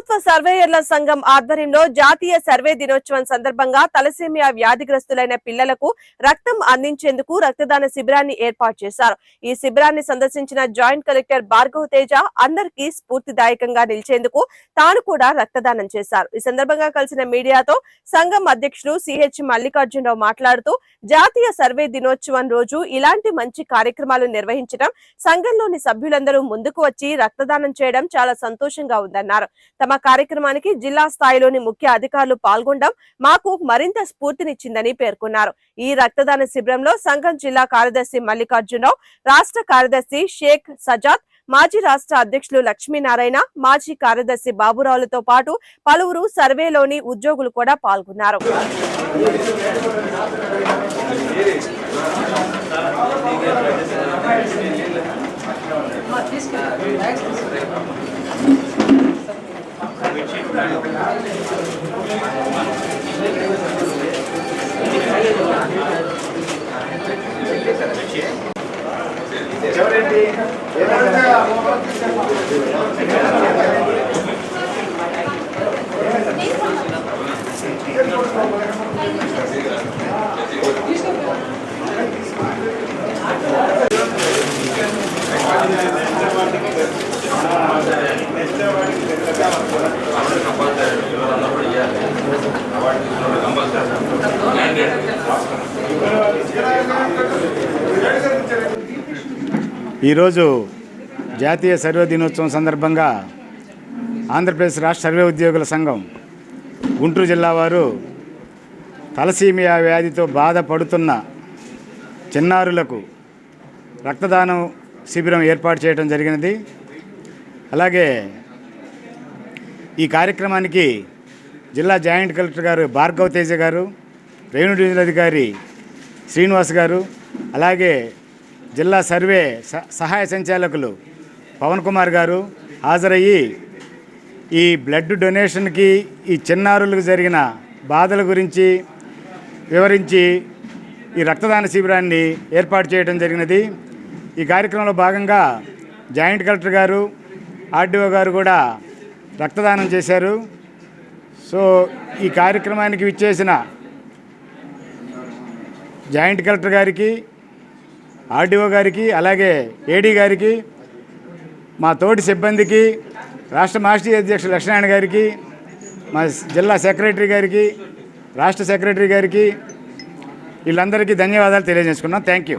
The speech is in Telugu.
ప్రభుత్వ సర్వేయర్ల సంఘం ఆధ్వర్యంలో జాతీయ సర్వే దినోత్సవం సందర్భంగా తలసేమియా వ్యాధిగ్రస్తులైన పిల్లలకు రక్తం అందించేందుకు రక్తదాన శిబిరాన్ని ఏర్పాటు చేశారు. ఈ శిబిరాన్ని సందర్శించిన జాయింట్ కలెక్టర్ భార్గవ తేజ అందరికీ స్ఫూర్తిదాయకంగా నిలిచేందుకు తాను కూడా రక్తదానం చేశారు. ఈ సందర్భంగా కలిసిన మీడియాతో సంఘం అధ్యక్షుడు సిహెచ్ మల్లికార్జునరావు మాట్లాడుతూ జాతీయ సర్వే దినోత్సవం రోజు ఇలాంటి మంచి కార్యక్రమాలు నిర్వహించడం సంఘంలోని సభ్యులందరూ ముందుకు వచ్చి రక్తదానం చేయడం చాలా సంతోషంగా ఉందన్నారు. తమ కార్యక్రమానికి జిల్లా స్థాయిలోని ముఖ్య అధికారులు పాల్గొనడం మాకు మరింత స్ఫూర్తినిచ్చిందని పేర్కొన్నారు. ఈ రక్తదాన శిబిరంలో సంఘం జిల్లా కార్యదర్శి మల్లికార్జునరావు రాష్ట్ర కార్యదర్శి షేక్ సజాద్ మాజీ రాష్ట్ర అధ్యక్షులు లక్ష్మీనారాయణ మాజీ కార్యదర్శి బాబురావులతో పాటు పలువురు సర్వేలోని ఉద్యోగులు కూడా పాల్గొన్నారు. ఎవరండి? ఈరోజు జాతీయ సర్వే దినోత్సవం సందర్భంగా ఆంధ్రప్రదేశ్ రాష్ట్ర సర్వే ఉద్యోగుల సంఘం గుంటూరు జిల్లా వారు తలసీమియా వ్యాధితో బాధపడుతున్న చిన్నారులకు రక్తదానం శిబిరం ఏర్పాటు చేయడం జరిగినది. అలాగే ఈ కార్యక్రమానికి జిల్లా జాయింట్ కలెక్టర్ గారు భార్గవ్ తేజ గారు రెవెన్యూ డివిజనల్ అధికారి శ్రీనివాస్ గారు అలాగే జిల్లా సర్వే స- సహాయ సంచాలకులు పవన్ కుమార్ గారు హాజరయ్యి ఈ బ్లడ్ డొనేషన్కి ఈ చిన్నారులకు జరిగిన బాధల గురించి వివరించి ఈ రక్తదాన శిబిరాన్ని ఏర్పాటు చేయడం జరిగినది. ఈ కార్యక్రమంలో భాగంగా జాయింట్ కలెక్టర్ గారు ఆర్డీఓ గారు కూడా రక్తదానం చేశారు. సో ఈ కార్యక్రమానికి విచ్చేసిన జాయింట్ కలెక్టర్ గారికి ఆర్డీఓ గారికి అలాగే ఏడీ గారికి మా తోటి సిబ్బందికి రాష్ట్ర మాస్టర్ అధ్యక్షుడు లక్ష్మీనారాయణ గారికి మా జిల్లా సెక్రటరీ గారికి రాష్ట్ర సెక్రటరీ గారికి వీళ్ళందరికీ ధన్యవాదాలు తెలియజేసుకున్నాం. Thank you.